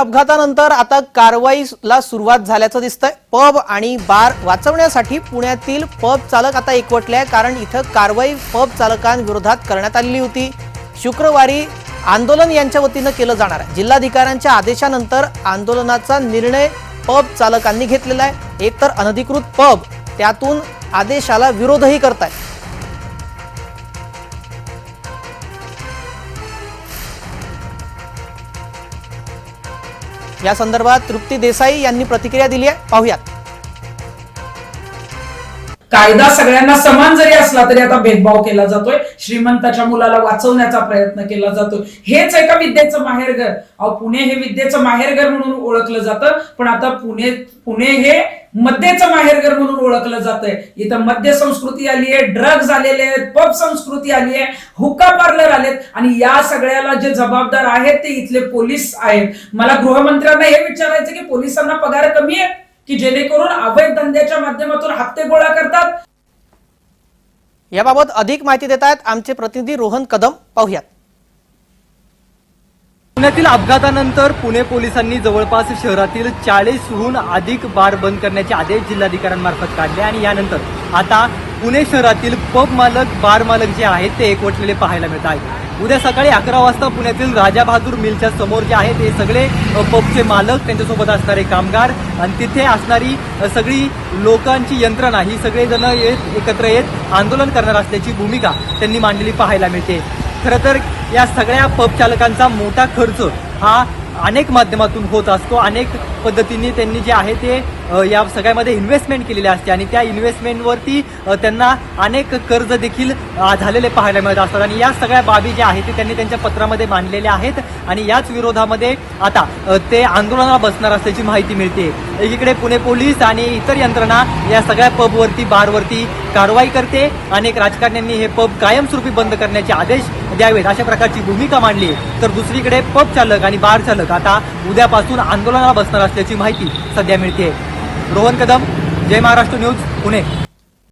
अपघातानंतर आता कारवाईला सुरुवात झाल्याचं दिसतंय. पब आणि बार वाचवण्यासाठी पुण्यातील पब चालक आता एकवटले आहे कारण इथं कारवाई पब चालकांविरोधात करण्यात आलेली होती. शुक्रवारी आंदोलन यांच्या वतीनं केलं जाणार आहे. जिल्हाधिकाऱ्यांच्या आदेशानंतर आंदोलनाचा निर्णय पब चालकांनी घेतलेला आहे. एकतर अनधिकृत पब त्यातून आदेशाला विरोधही करतायत. या संदर्भात तृप्ती देसाई यांनी प्रतिक्रिया दिली आहे. पाहूयात. कायदा सगळ्यांना समान जरी असला तरी आता भेदभाव केला जातोय. श्रीमंताच्या मुलाला वाचवण्याचा प्रयत्न केला जातोय. हेच एका विद्येचं माहेरघर अहो पुणे हे विद्येचं माहेरघर म्हणून ओळखलं जातं पण आता पुणे पुणे हे मद्याचं माहेरघर म्हणून ओळखलं जातंय. इथं मद्य संस्कृती आली आहे ड्रग्ज आलेले आहेत पब संस्कृती आली आहे हुक्का पार्लर आलेत आणि या सगळ्याला जे जबाबदार आहेत ते इथले पोलीस आहेत. मला गृहमंत्र्यांना हे विचारायचं की पोलिसांना पगार कमी आहे? की जेणेकरून अवैध धंद्याच्या माध्यमातून हप्ते गोळा करतात? याबाबत अधिक माहिती देत आहेत आमचे प्रतिनिधी रोहन कदम. पाहुयात. पुण्यातील अपघातानंतर पुणे पोलिसांनी जवळपास शहरातील चाळीसहून अधिक बार बंद करण्याचे आदेश जिल्हाधिकाऱ्यांमार्फत काढले आणि यानंतर आता पुणे शहरातील पब मालक बार मालक जे आहेत ते एकवटलेले पाहायला मिळत आहेत उद्या सकाळी अकरा वाजता पुण्यातील राजा बहादूर मिलच्या समोर जे आहेत ते सगळे पबचे मालक त्यांच्यासोबत असणारे कामगार आणि तिथे असणारी सगळी लोकांची यंत्रणा ही सगळेजण येत एकत्र येत आंदोलन करणार असल्याची भूमिका त्यांनी मांडलेली पाहायला मिळते. खरं तर या सगळ्या पब चालकांचा मोठा खर्च हा अनेक माध्यमातून होत असतो. अनेक पद्धतीने त्यांनी जे आहे ते या सगळ्यामध्ये इन्व्हेस्टमेंट केलेली असते आणि त्या इन्व्हेस्टमेंटवरती त्यांना अनेक कर्ज देखील झालेले पाहायला मिळत असतात. आणि या सगळ्या बाबी ज्या आहेत ते त्यांनी त्यांच्या पत्रामध्ये मांडलेल्या आहेत. आणि याच विरोधामध्ये आता ते आंदोलनाला बसणार असल्याची माहिती मिळते. एकीकडे पुणे पोलीस आणि इतर यंत्रणा या सगळ्या पबवरती बारवरती कारवाई करते. अनेक राजकारण्यांनी हे पब कायमस्वरूपी बंद करण्याचे आदेश द्यावेत अशा प्रकारची भूमिका मांडली तर दुसरीकडे पब चालक आणि बार चालक आता उद्यापासून आंदोलनाला बसणार असल्याची माहिती सध्या मिळते रोहन कदम जय महाराष्ट्र न्यूज पुणे.